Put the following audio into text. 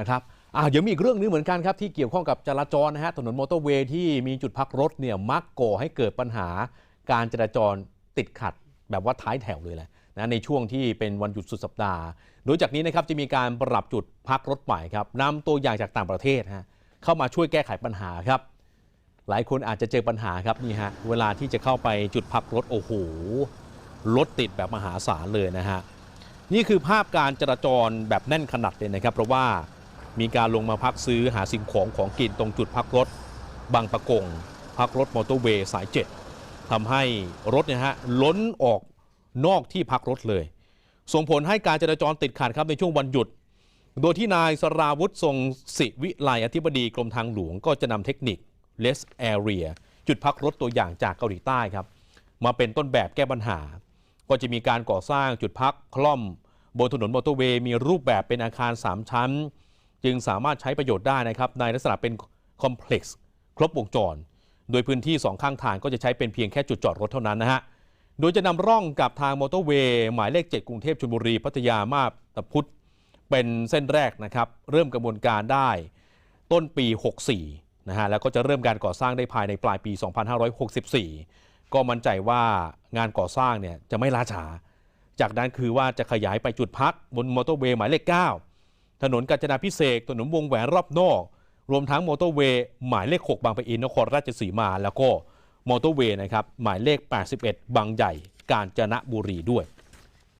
นะครับอ่าเดี๋ยวมีอีกเรื่องนึงเหมือนกันครับที่เกี่ยวข้องกับจราจรนะฮะถนนมอเตอร์เวย์ที่มีจุดพักรถเนี่ยมักก่อให้เกิดปัญหาการจราจรติดขัดแบบว่าท้ายแถวเลยแหละนะในช่วงที่เป็นวันหยุดสุดสัปดาห์ โดยจากนี้นะครับจะมีการปรับจุดพักรถใหม่ครับนำตัวอย่างจากต่างประเทศฮะเข้ามาช่วยแก้ไขปัญหาครับ หลายคนอาจจะเจอปัญหาครับนี่ฮะเวลาที่จะเข้าไปจุดพักรถโอ้โหรถติดแบบมหาศาลเลยนะฮะนี่คือภาพการจราจรแบบแน่นขนาดเลยนะครับ เพราะว่า มีการลงมาพักซื้อหาสิ่งของของกินตรงจุดพักรถ บางประกง พักรถมอเตอร์เวย์สาย 7ทำให้รถเนี่ยฮะล้นออกนอกที่พักรถเลย ส่งผลให้การจราจรติดขัดครับในช่วงวันหยุด โดยที่นายสราวุฒิทรงศิวิไลอธิบดีกรมทางหลวงก็จะนำเทคนิค less area จุดพักรถตัวอย่างจากเกาหลีใต้ครับ มาเป็นต้นแบบแก้ปัญหา ก็จะมีการก่อสร้างจุดพักคล่อม บนถนนมอเตอร์เวย์มีรูปแบบเป็นอาคาร 3 ชั้น จึงสามารถใช้ประโยชน์ได้นะครับในลักษณะเป็นคอมเพล็กซ์ครบวงจร โดยพื้นที่สองข้างทางก็จะใช้เป็นเพียงแค่จุดจอดรถเท่านั้นนะฮะ โดยจะนำร่องกับทางมอเตอร์เวย์หมายเลข 7 กรุงเทพชลบุรี พัทยามาบตะพุธเป็นเส้นแรกนะครับ เริ่มกระบวนการได้ต้นปี 64 นะฮะ แล้วก็จะเริ่มการก่อสร้างได้ภายในปลายปี 2564 ก็มั่นใจว่างานก่อสร้างเนี่ยจะไม่ล้าช้า จากนั้นคือว่าจะขยายไปจุดพักบนมอเตอร์เวย์หมายเลข 9 ถนนกาญจนาพิเศษถนนวงแหวนรอบนอก รวมทั้งมอเตอร์เวย์หมายเลข 6 บางปะอินนครราชสีมา แล้วก็มอเตอร์เวย์นะครับหมายเลข 81 บางใหญ่กาญจนบุรีด้วย